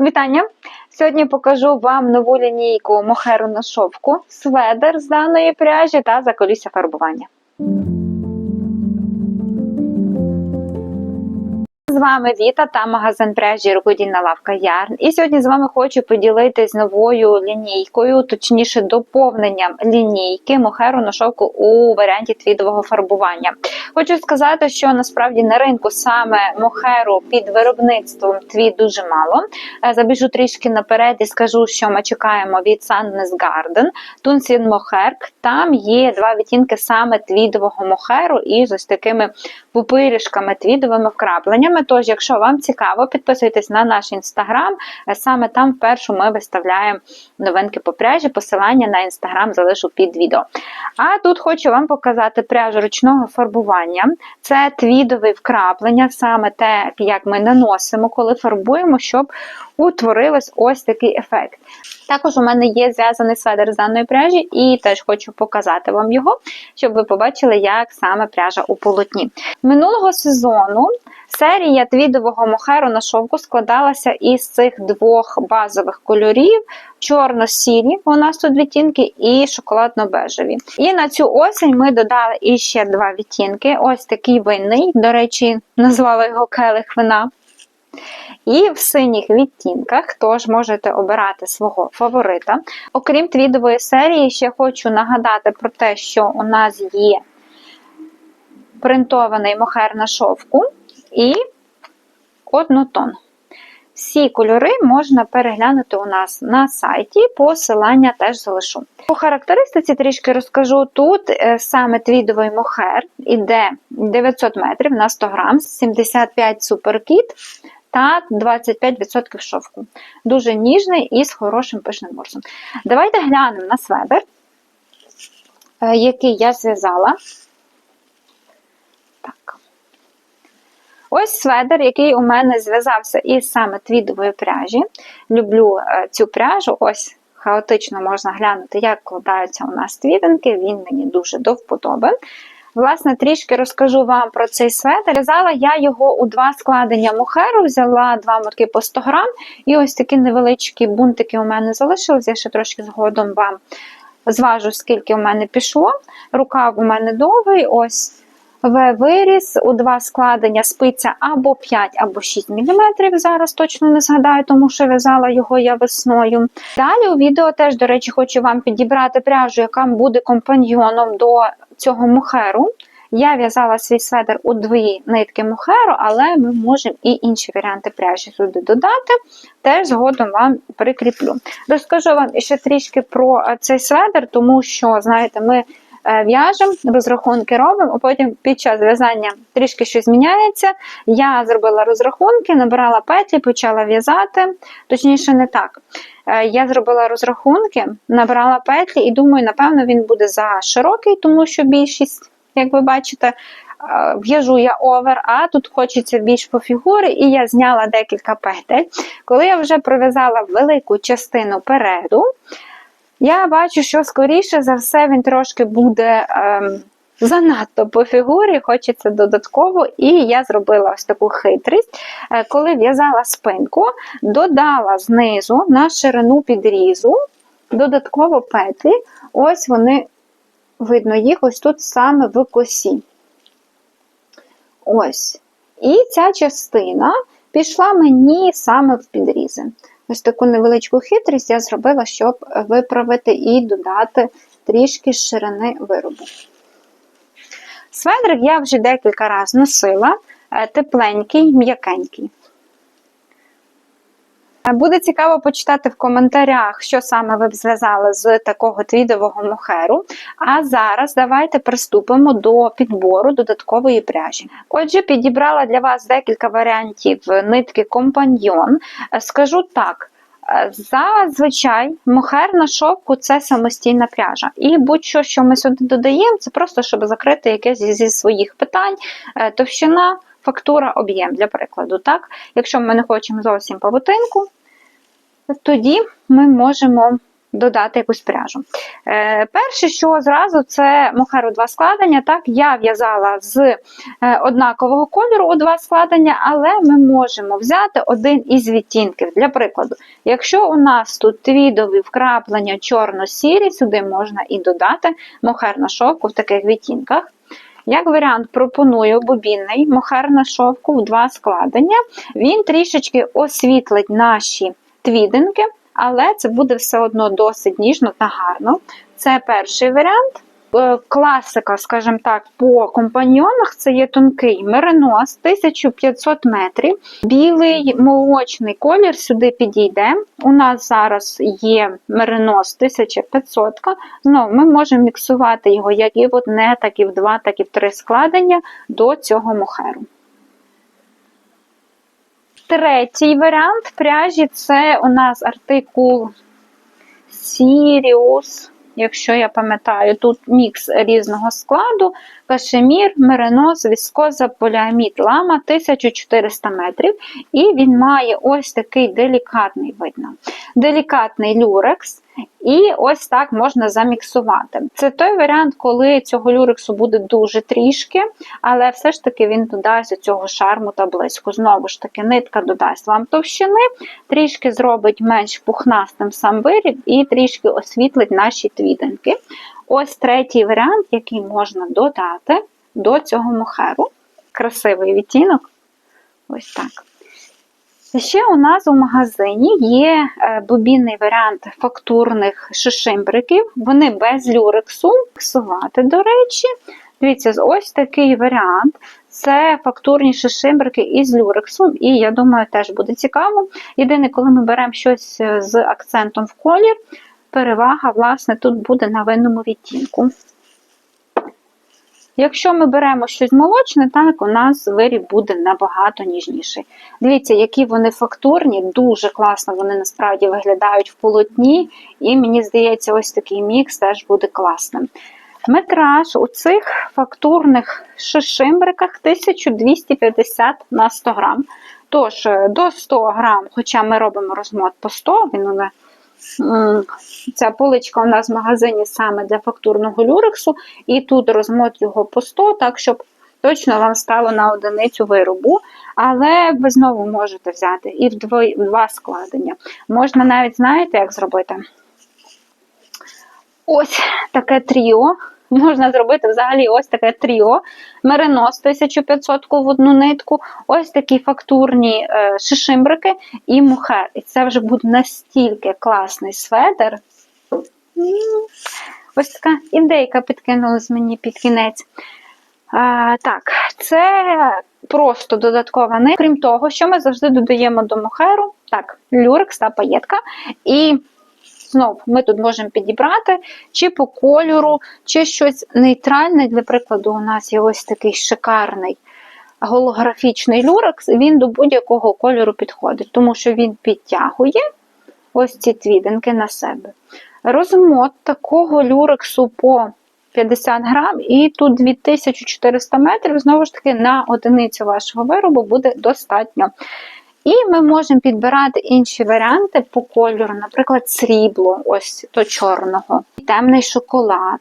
Вітання! Сьогодні покажу вам нову лінійку мохеру на шовку, сведер з даної пряжі та заколісся фарбування. Вами Віта та магазин пряжі Рукодільна лавка Ярн. І сьогодні з вами хочу поділитись новою лінійкою, точніше доповненням лінійки мохеру на шовку у варіанті твідового фарбування. Хочу сказати, що насправді на ринку саме мохеру під виробництвом тві дуже мало. Е, Забіжу трішки наперед і скажу, що ми чекаємо від Sandnes Garden, Tunsin Mohair. Там є два відтінки саме твідового мохеру із ось такими пупирішками, твідовими вкрапленнями. Тож, якщо вам цікаво, підписуйтесь на наш інстаграм. Е, Саме там вперше ми виставляємо новинки по пряжі. Посилання на інстаграм залишу під відео. А тут хочу вам показати пряжу ручного фарбування. Це твідові вкраплення, саме те, як ми наносимо, коли фарбуємо, щоб утворилось ось такий ефект. Також у мене є зв'язаний сведер з даної пряжі, і теж хочу показати вам його, щоб ви побачили, як саме пряжа у полотні. Минулого сезону серія твідового мохеру на шовку складалася із цих двох базових кольорів: чорно-сірі, у нас тут відтінки, і шоколадно-бежеві. І на цю осінь ми додали іще два відтінки: ось такий винний, до речі, назвала його келих вина. І в синіх відтінках тож можете обирати свого фаворита. Окрім твідової серії, ще хочу нагадати про те, що у нас є принтований мохер на шовку і однотон. Всі кольори можна переглянути у нас на сайті, посилання теж залишу. По характеристиці трішки розкажу: тут е, саме твідовий мохер іде 900 метрів на 100 грам, 75 суперкіт та 25% шовку. Дуже ніжний і з хорошим пишним ворсом. Давайте глянемо на сведер, е, який я зв'язала. Ось сведер, який у мене зв'язався із саме твідової пряжі. Люблю е, цю пряжу. Ось хаотично можна глянути, як вкладаються у нас твідинки. Він мені дуже до вподоби. Власне, трішки розкажу вам про цей светр. В'язала я його у два складення мохеру, взяла два мотки по 100 грам, і ось такі невеличкі бунтики у мене залишились. Я ще трошки згодом вам зважу, скільки у мене пішло. Рукав у мене довгий, ось В-виріз, у два складення спиця або 5, або 6 мм. Зараз точно не згадаю, тому що в'язала його я весною. Далі у відео теж, до речі, хочу вам підібрати пряжу, яка буде компаньйоном до цього мухеру. Я в'язала свій сведер у дві нитки мухеру, але ми можемо і інші варіанти пряжі сюди додати. Теж згодом вам прикріплю. Розкажу вам ще трішки про цей сведер, тому що, знаєте, ми в'яжемо, розрахунки робимо, а потім під час в'язання трішки щось зміняється. Я зробила розрахунки, набирала петлі, почала в'язати, точніше, не так. Я зробила розрахунки, набрала петлі і думаю, напевно, він буде за широкий, тому що більшість, як ви бачите, в'яжу я овер, а тут хочеться більш по фігурі, і я зняла декілька петель. Коли я вже пров'язала велику частину переду, я бачу, що скоріше за все він трошки буде. Ем, Занадто по фігурі, хочеться додатково, і я зробила ось таку хитрість. Е, коли в'язала спинку, додала знизу на ширину підрізу додатково петлі, ось вони, видно їх ось тут саме в косі. Ось. І ця частина пішла мені саме в підрізи. Ось таку невеличку хитрість я зробила, щоб виправити і додати трішки ширини виробу. Сведрик я вже декілька разів носила, е, тепленький, м'якенький. Е, Буде цікаво почитати в коментарях, що саме ви б зв'язали з такого твідового мохеру. А зараз давайте приступимо до підбору додаткової пряжі. Отже, підібрала для вас декілька варіантів нитки компаньйон. Е, Скажу так. Зазвичай мохер на шовку це самостійна пряжа. І будь-що, що ми сюди додаємо, це просто щоб закрити якесь зі своїх питань, е, товщина, фактура, об'єм, для прикладу. Так? Якщо ми не хочемо зовсім павутинку, тоді ми можемо додати якусь пряжу. Е, перше, що зразу, це мохеру два складення. Так, я в'язала з е, однакового кольору у два складення, але ми можемо взяти один із відтінків. Для прикладу, якщо у нас тут твідові вкраплення чорно-сірі, сюди можна і додати мохер на шовку в таких відтінках. Як варіант, пропоную бобінний мохер на шовку в два складення. Він трішечки освітлить наші твідинки, але це буде все одно досить ніжно та гарно. Це перший варіант. Е, Класика, скажімо так, по компаньйонах це є тонкий меринос 1500 метрів. Білий молочний колір сюди підійде. У нас зараз є меринос 1500. Знову ми можемо міксувати його як і в одне, так і в два, так і в три складення до цього мохеру. Третій варіант пряжі це у нас артикул Sirius. Якщо я пам'ятаю, тут мікс різного складу, кашемір, меринос, віскоза, поліамід, лама 1400 метрів. І він має ось такий делікатний видно. Делікатний люрекс. І ось так можна заміксувати. Це той варіант, коли цього люрексу буде дуже трішки, але все ж таки він додасть цього шарму та блиску. Знову ж таки, нитка додасть вам товщини, трішки зробить менш пухнастим сам виріб і трішки освітлить наші твідинки. Ось третій варіант, який можна додати до цього мохеру. Красивий відтінок. Ось так. Ще у нас у магазині є е, бобінний варіант фактурних шишимбриків. Вони без люрексу. Фіксувати, до речі. Дивіться, ось такий варіант. Це фактурні шишимбрики із люрексом, і я думаю, теж буде цікаво. Єдине, коли ми беремо щось е, з акцентом в колір, перевага, власне, тут буде на винному відтінку. Якщо ми беремо щось молочне, так у нас виріб буде набагато ніжніший. Дивіться, які вони фактурні, дуже класно вони насправді виглядають в полотні, і мені здається, ось такий мікс теж буде класним. Метраж у цих фактурних шишимбриках 1250 на 100 грам. Тож, до 100 грам, хоча ми робимо розмот по 100, він у нас Ця поличка у нас в магазині саме для фактурного люрексу, і тут розмот його по 100, так, щоб точно вам стало на одиницю виробу. Але ви знову можете взяти і в два складення. Можна навіть, знаєте, як зробити? Ось таке тріо. Можна зробити взагалі ось таке тріо, меринос 1500 в одну нитку, ось такі фактурні е, шишимбрики і мухер. І це вже буде настільки класний сведер. Ось така ідейка підкинулась мені під кінець. А, Так, це просто додаткова нитка. Крім того, що ми завжди додаємо до мухеру, так, люрекс та паєтка. І Знов ми тут можемо підібрати чи по кольору, чи щось нейтральне. Для прикладу, у нас є ось такий шикарний голографічний люрекс, він до будь-якого кольору підходить, тому що він підтягує ось ці твідинки на себе. Розмот такого люрексу по 50 грам, і тут 2400 метрів, знову ж таки, на одиницю вашого виробу буде достатньо. І ми можемо підбирати інші варіанти по кольору, наприклад, срібло, ось до чорного, темний шоколад.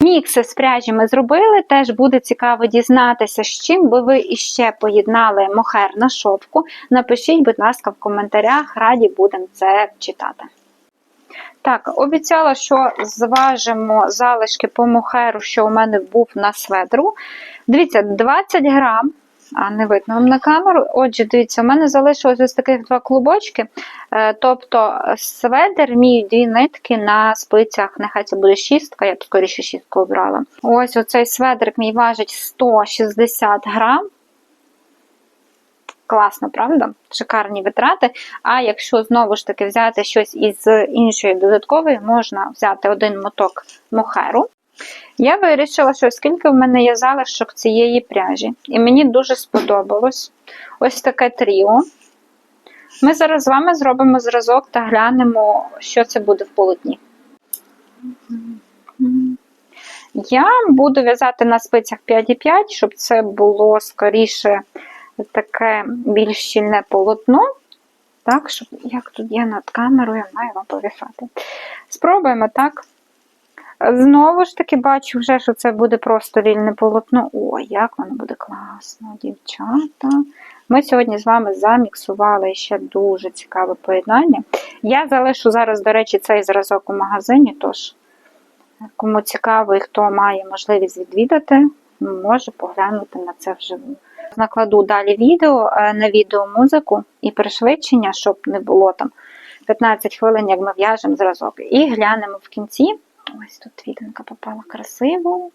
Мікси з пряжі ми зробили, теж буде цікаво дізнатися, з чим би ви іще поєднали мохер на шовку. Напишіть, будь ласка, в коментарях, раді будемо це читати. Так, обіцяла, що зважимо залишки по мохеру, що у мене був на сведру. Дивіться, 20 грам а не видно вам на камеру. Отже, дивіться, у мене залишилось ось таких два клубочки. Е, тобто сведер мій дві нитки на спицях, нехай це буде шістка, я б скоріше шістку обрала. Ось оцей сведерик мій важить 160 грам. Класно, правда? Шикарні витрати. А якщо знову ж таки взяти щось із іншої додаткової, можна взяти один моток мохеру. Я вирішила, що оскільки в мене є залишок цієї пряжі, і мені дуже сподобалось ось таке тріо. Ми зараз з вами зробимо зразок та глянемо, що це буде в полотні. Я буду в'язати на спицях 5,5, щоб це було скоріше таке більш щільне полотно. так, щоб як тут є над камерою, маю вам повісати. Спробуємо так. Знову ж таки, бачу вже, що це буде просто вільне полотно. Ой, як воно буде класно, дівчата. Ми сьогодні з вами заміксували ще дуже цікаве поєднання. Я залишу зараз, до речі, цей зразок у магазині, тож, кому цікаво і хто має можливість відвідати, може поглянути на це вживу. Накладу далі відео е, на відеомузику і пришвидшення, щоб не було там 15 хвилин, як ми в'яжемо зразок. І глянемо в кінці. Ось тут віденка попала красиво.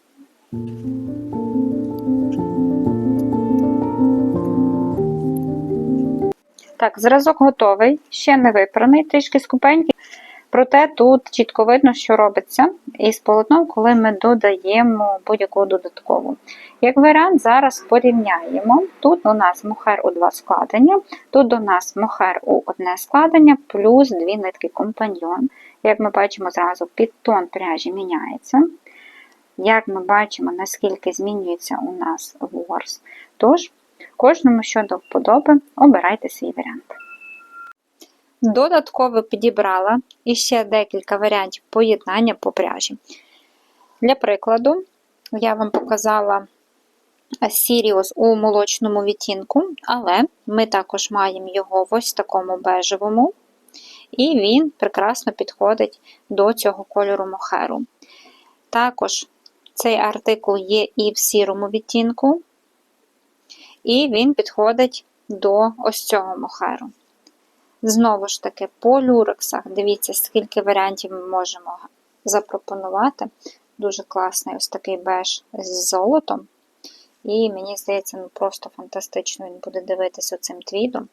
Так, зразок готовий, ще не випраний, трішки скупенький. Проте тут чітко видно, що робиться із полотном, коли ми додаємо будь-яку додаткову. Як варіант, зараз порівняємо. Тут у нас мохер у два складення, тут у нас мохер у одне складення, плюс дві нитки компаньйон. Як ми бачимо, зразу підтон пряжі міняється. Як ми бачимо, наскільки змінюється у нас ворс. Тож, кожному щодо вподоби, обирайте свій варіант. Додатково підібрала іще декілька варіантів поєднання по пряжі. Для прикладу, я вам показала Сіріус у молочному відтінку, але ми також маємо його в ось такому бежевому, і він прекрасно підходить до цього кольору мохеру. Також цей артикул є і в сірому відтінку, і він підходить до ось цього мохеру. Знову ж таки, по люрексах, дивіться, скільки варіантів ми можемо запропонувати. Дуже класний ось такий беж з золотом. І мені здається, ну просто фантастично він буде дивитися цим твідом.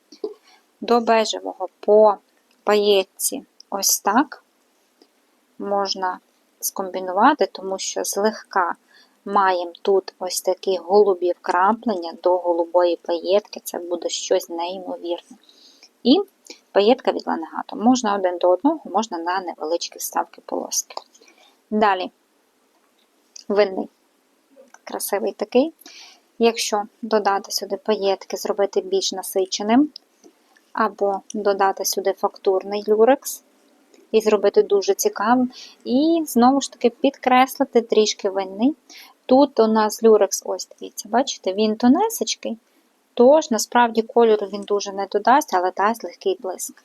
До бежевого по паєтці ось так можна скомбінувати, тому що злегка маємо тут ось такі голубі вкраплення до голубої паєтки, це буде щось неймовірне. І паєтка від ланегату. Можна один до одного, можна на невеличкі вставки полоски. Далі винний, красивий такий. Якщо додати сюди паєтки, зробити більш насиченим, або додати сюди фактурний люрекс, і зробити дуже цікавим. І знову ж таки підкреслити трішки винний. Тут у нас люрекс, ось дивіться, бачите, він тонесечкий, тож насправді кольору він дуже не додасть, але дасть легкий блиск.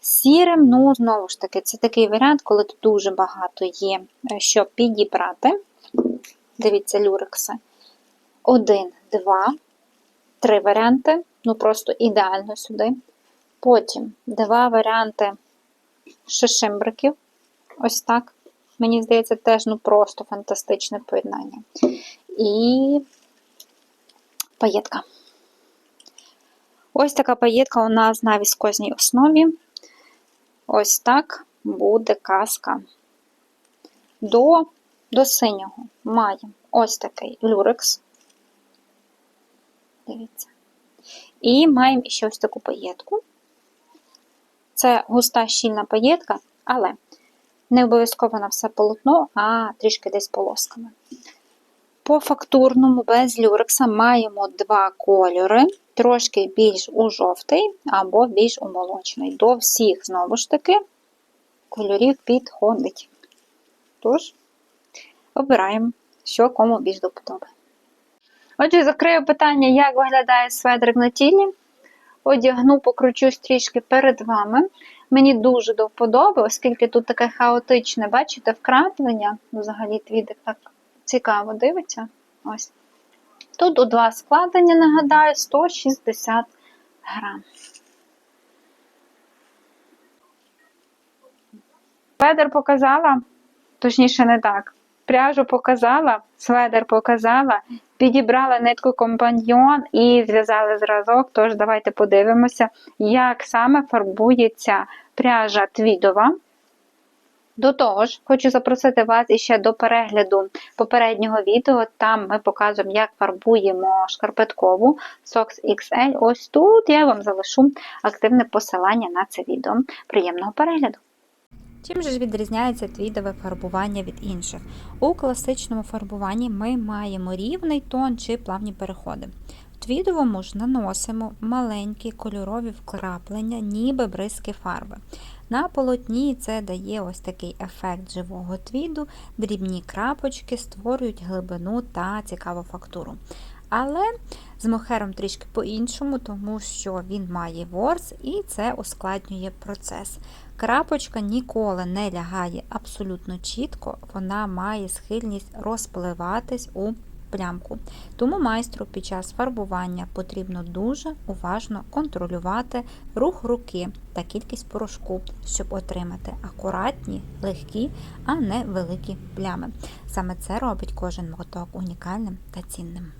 Сірим, ну, знову ж таки, це такий варіант, коли тут дуже багато є, що підібрати. Дивіться, люрекси. Один, два, три варіанти. Ну, просто ідеально сюди. Потім два варіанти шишимбриків. Ось так. Мені здається, теж ну, просто фантастичне поєднання. І паєтка. Ось така паєтка у нас на віскозній основі. Ось так буде казка. До, до синього маємо ось такий люрекс. Дивіться. І маємо ще ось таку паєтку. Це густа щільна паєтка, але не обов'язково на все полотно, а трішки десь полосками. По фактурному без люрекса маємо два кольори, трошки більш у жовтий або більш у молочний. До всіх, знову ж таки, кольорів підходить. Тож, обираємо, що кому більш до вподоби. Отже, закрию питання, як виглядає сведрик на тілі. Одягну, покручусь трішки перед вами. Мені дуже до вподоби, оскільки тут таке хаотичне, бачите, вкраплення. Взагалі твідик так цікаво дивиться. Ось. Тут у два складення, нагадаю, 160 грам. Федер показала, точніше, не так. Пряжу показала, сведер показала, підібрала нитку компаньйон і зв'язали зразок. Тож давайте подивимося, як саме фарбується пряжа твідова. До того ж, хочу запросити вас іще до перегляду попереднього відео. Там ми показуємо, як фарбуємо шкарпеткову Sox XL. Ось тут я вам залишу активне посилання на це відео. Приємного перегляду! Чим же ж відрізняється твідове фарбування від інших? У класичному фарбуванні ми маємо рівний тон чи плавні переходи. В твідовому ж наносимо маленькі кольорові вкраплення, ніби бризки фарби. На полотні це дає ось такий ефект живого твіду, дрібні крапочки створюють глибину та цікаву фактуру. Але з мохером трішки по-іншому, тому що він має ворс і це ускладнює процес. Крапочка ніколи не лягає абсолютно чітко, вона має схильність розпливатись у плямку. Тому майстру під час фарбування потрібно дуже уважно контролювати рух руки та кількість порошку, щоб отримати акуратні, легкі, а не великі плями. Саме це робить кожен моток унікальним та цінним.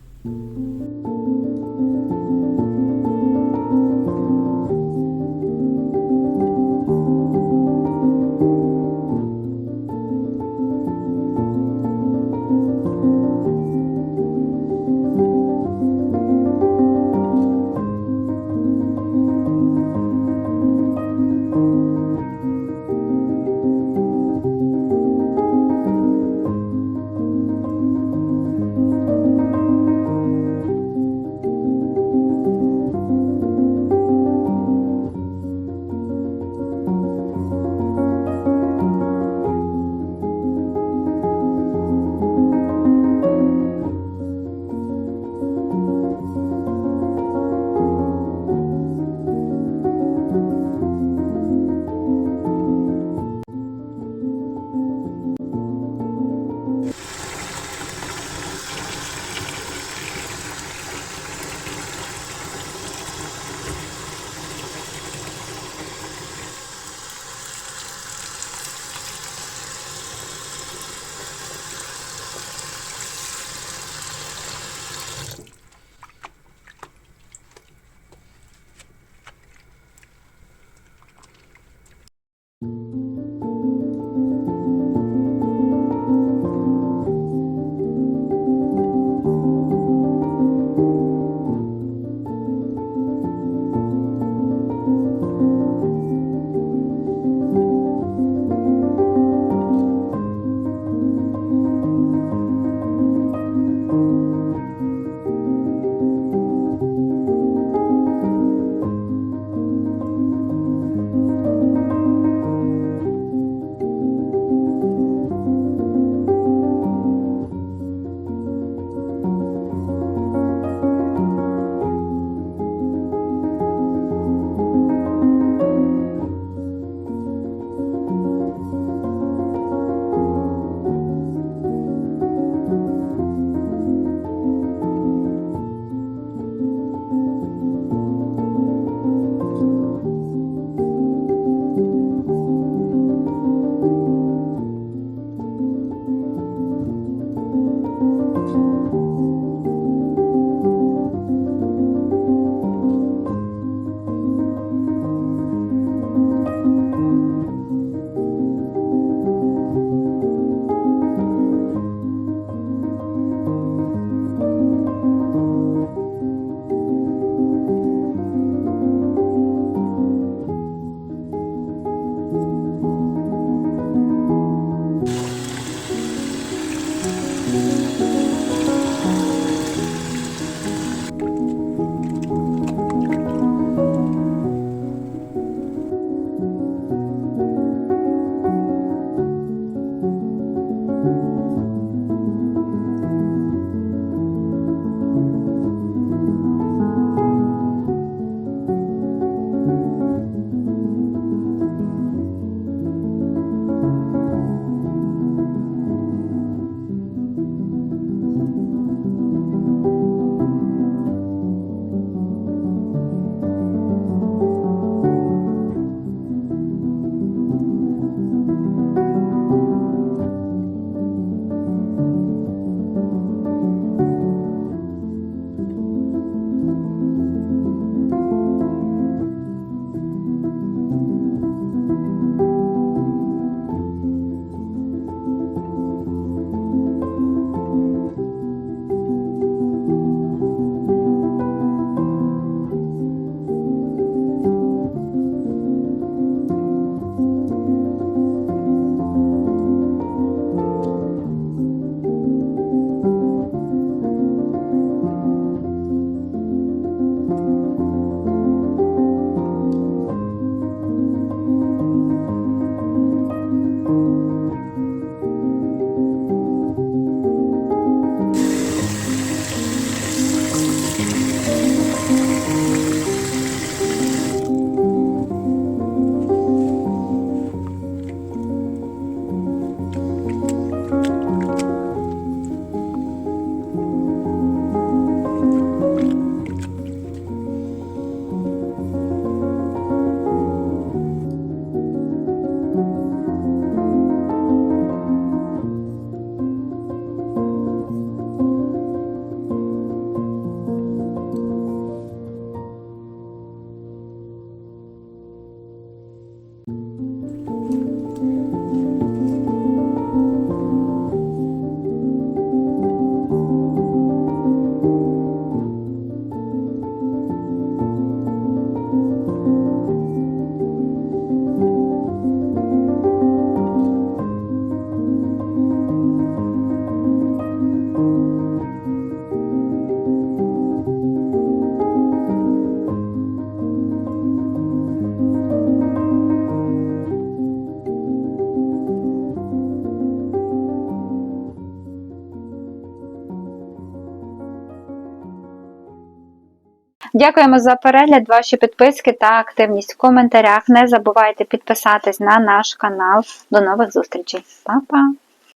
Дякуємо за перегляд, ваші підписки та активність в коментарях. Не забувайте підписатись на наш канал. До нових зустрічей. Па-па!